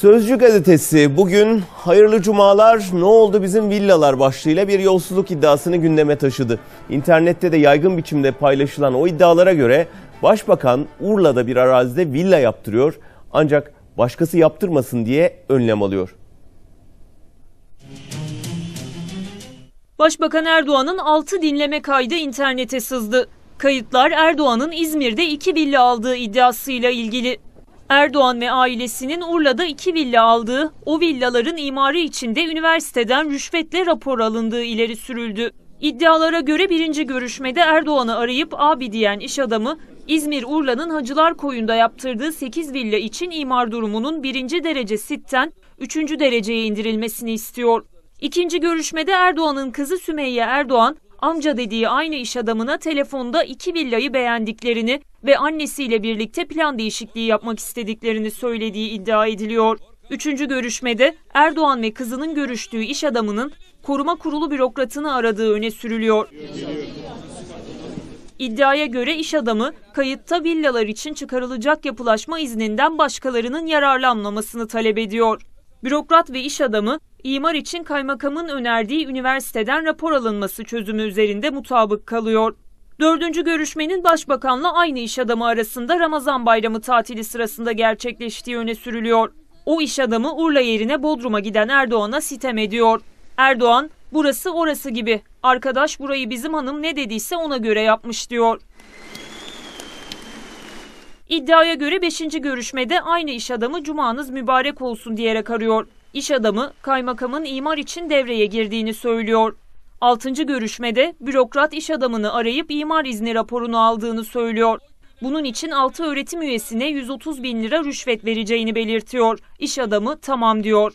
Sözcü gazetesi bugün hayırlı cumalar ne oldu bizim villalar başlığıyla bir yolsuzluk iddiasını gündeme taşıdı. İnternette de yaygın biçimde paylaşılan o iddialara göre Başbakan Urla'da bir arazide villa yaptırıyor ancak başkası yaptırmasın diye önlem alıyor. Başbakan Erdoğan'ın 6 dinleme kaydı internete sızdı. Kayıtlar Erdoğan'ın İzmir'de iki villa aldığı iddiasıyla ilgili. Erdoğan ve ailesinin Urla'da iki villa aldığı, o villaların imarı içinde üniversiteden rüşvetle rapor alındığı ileri sürüldü. İddialara göre birinci görüşmede Erdoğan'ı arayıp abi diyen iş adamı İzmir Urla'nın Hacılar Koyu'nda yaptırdığı 8 villa için imar durumunun birinci derece sitten üçüncü dereceye indirilmesini istiyor. İkinci görüşmede Erdoğan'ın kızı Sümeyye Erdoğan, amca dediği aynı iş adamına telefonda iki villayı beğendiklerini ve annesiyle birlikte plan değişikliği yapmak istediklerini söylediği iddia ediliyor. Üçüncü görüşmede Erdoğan ve kızının görüştüğü iş adamının koruma kurulu bürokratını aradığı öne sürülüyor. İddiaya göre iş adamı kayıtta villalar için çıkarılacak yapılaşma izninden başkalarının yararlanmamasını talep ediyor. Bürokrat ve iş adamı imar için kaymakamın önerdiği üniversiteden rapor alınması çözümü üzerinde mutabık kalıyor. Dördüncü görüşmenin başbakanla aynı iş adamı arasında Ramazan bayramı tatili sırasında gerçekleştiği öne sürülüyor. O iş adamı Urla yerine Bodrum'a giden Erdoğan'a sitem ediyor. Erdoğan, burası orası gibi. Arkadaş burayı bizim hanım ne dediyse ona göre yapmış diyor. İddiaya göre 5. görüşmede aynı iş adamı cumanız mübarek olsun diyerek arıyor. İş adamı kaymakamın imar için devreye girdiğini söylüyor. 6. görüşmede bürokrat iş adamını arayıp imar izni raporunu aldığını söylüyor. Bunun için 6 öğretim üyesine 130 bin lira rüşvet vereceğini belirtiyor. İş adamı tamam diyor.